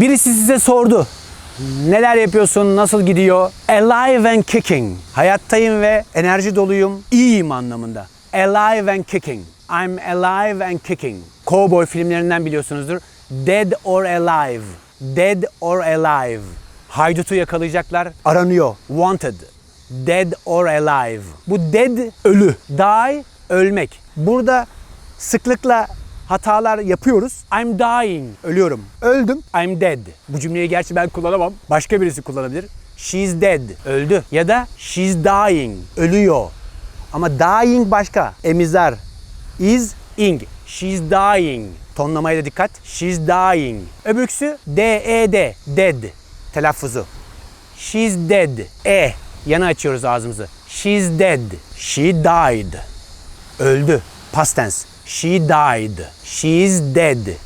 Birisi size sordu. Neler yapıyorsun? Nasıl gidiyor? Alive and kicking. Hayattayım ve enerji doluyum. İyiyim anlamında. Alive and kicking. I'm alive and kicking. Cowboy filmlerinden biliyorsunuzdur. Dead or alive. Dead or alive. Haydutu yakalayacaklar. Aranıyor. Wanted. Dead or alive. Bu dead ölü. Die ölmek. Burada sıklıkla hatalar yapıyoruz. I'm dying. Ölüyorum. Öldüm. I'm dead. Bu cümleyi gerçi ben kullanamam. Başka birisi kullanabilir. She's dead. Öldü. Ya da she's dying. Ölüyor. Ama dying başka. Emizar. Is ing. She's dying. Tonlamaya da dikkat. She's dying. Öbürküsü D-E-D. Dead. Telaffuzu. She's dead. E. Yana açıyoruz ağzımızı. She's dead. She died. Öldü. Past tense. She died. She is dead.